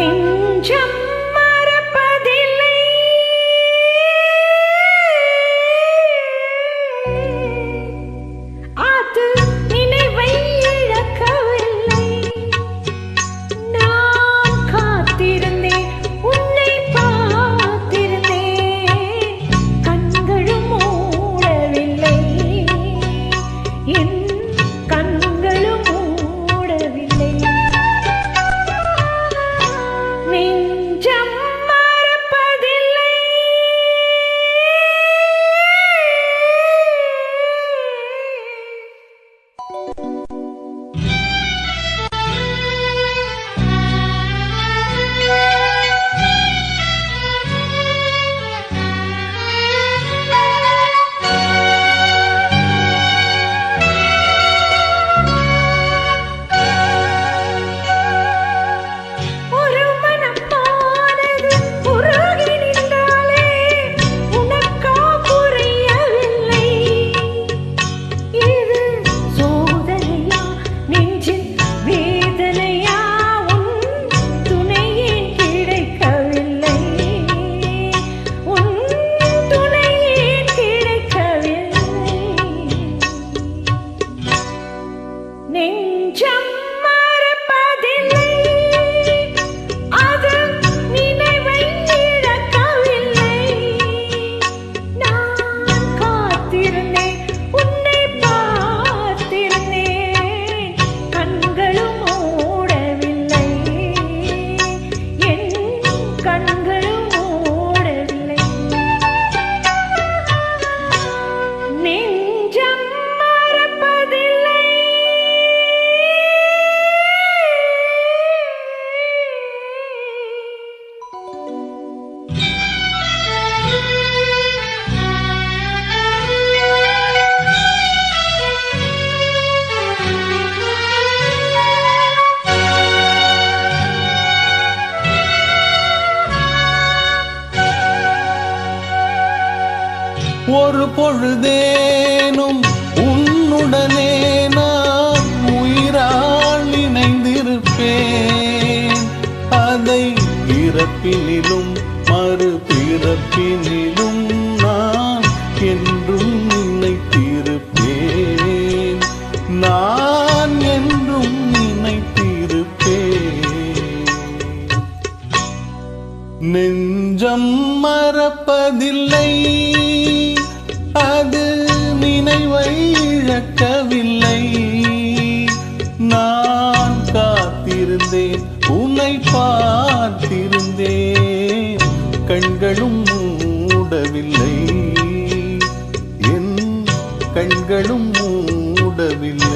mente ஒரு பொழுதேனும் உன்னுடனே நான் உயிரால் இணைந்திருப்பேன் அதை இறப்பினிலும் மறு பிறப்பினிலும் நான் என்றும் நினைத்திருப்பேன். காத்திருந்தேன். கண்களும் மூடவில்லை. என் கண்களும் மூடவில்லை.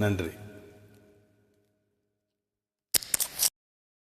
நன்றி.